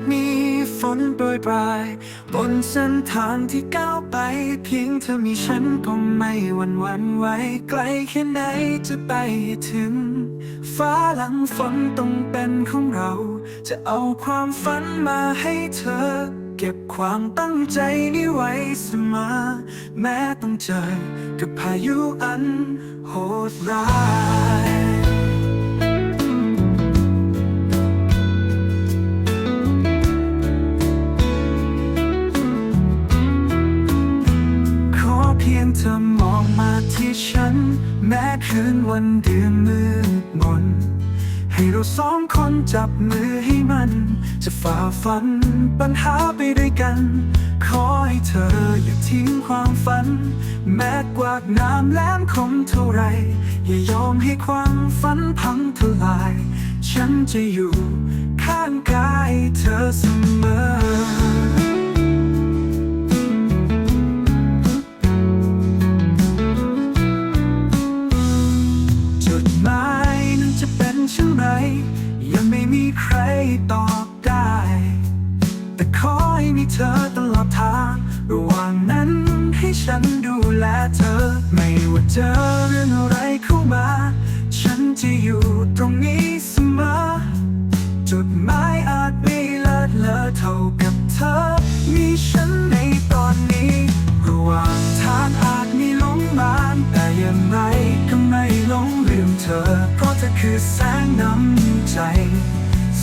จมีฝนโปรยปลาย บนเส้นทางที่ก้าวไป เพียงเธอมีฉันก็ไม่หวั่นหวั่นไหวไกลแค่ไหนจะไปถึง ฟ้าหลังฝนต้องเป็นของเรา จะเอาความฝันมาให้เธอ เก็บความตั้งใจนี้ไว้เสมอ แม้ต้องเจอกับพายุอันโหดร้าย แม้คืนวันเดือนมืดมน ให้เราสองคนจับมือให้มัน จะฝ่าฟันปัญหาไปด้วยกัน ขอให้เธออย่าทิ้งความฝัน แม้กวาดน้ำแหลมคมเท่าไร อย่ายอมให้ความฝันพังทลาย ฉันจะอยู่ข้างกายเธอเสมอ ตอบได้ แต่ขอให้มีเธอตลอดทางระหว่างนั้นให้ฉันดูแลเธอ ไม่ว่าเจอเรื่องอะไรเข้ามา ฉันจะอยู่ตรงนี้เสมอ จุดหมายอาจไม่เลิศเลอเท่ากับเธอ มีฉันในตอนนี้ระหว่างทางอาจมีหลงมานแต่อย่างไรก็ไม่หลงลืมเธอ เพราะเธอคือแสงน้ำใจ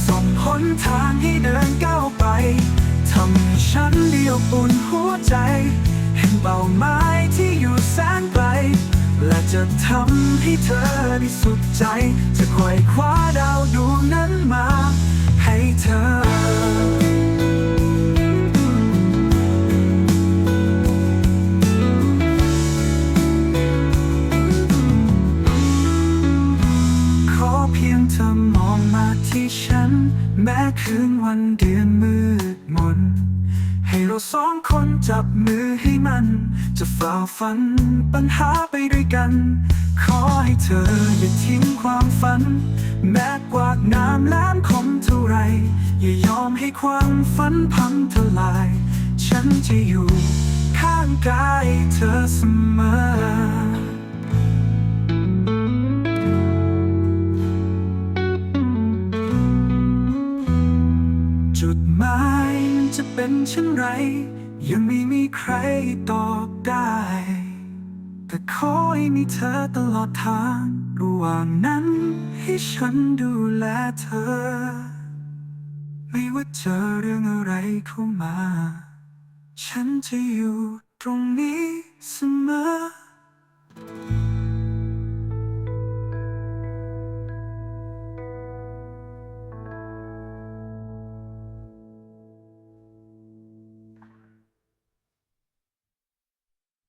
ส่งหนทางให้เดินก้าวไปทำให้ฉันเดียวปุ่นหัวใจ เห็นเป้าหมายที่อยู่แสนไกล และจะทำให้เธอได้สุขใจ จะคอยคว้าดาวดวงนั้นมา ให้เธอขอเพียงเธอมองมาที่ฉัน แม้คืนวันเดือนมืดมน ให้เราสองคนจับมือให้มัน จะฝ่าฟันปัญหาไปด้วยกัน ขอให้เธออย่าทิ้งความฝัน แม้กวาดน้ำแหลมคมเท่าไร อย่ายอมให้ความฝันพังทลาย ฉันจะอยู่ข้างกายเธอเสมอ เป็นเช่นไร ยังไม่มีใครตอบได้ แต่ขอให้มีเธอตลอดทางระหว่างนั้น ให้ฉันดูแลเธอ ไม่ว่าเจอเรื่องอะไรเข้ามา ฉันจะอยู่ตรงนี้เสมอ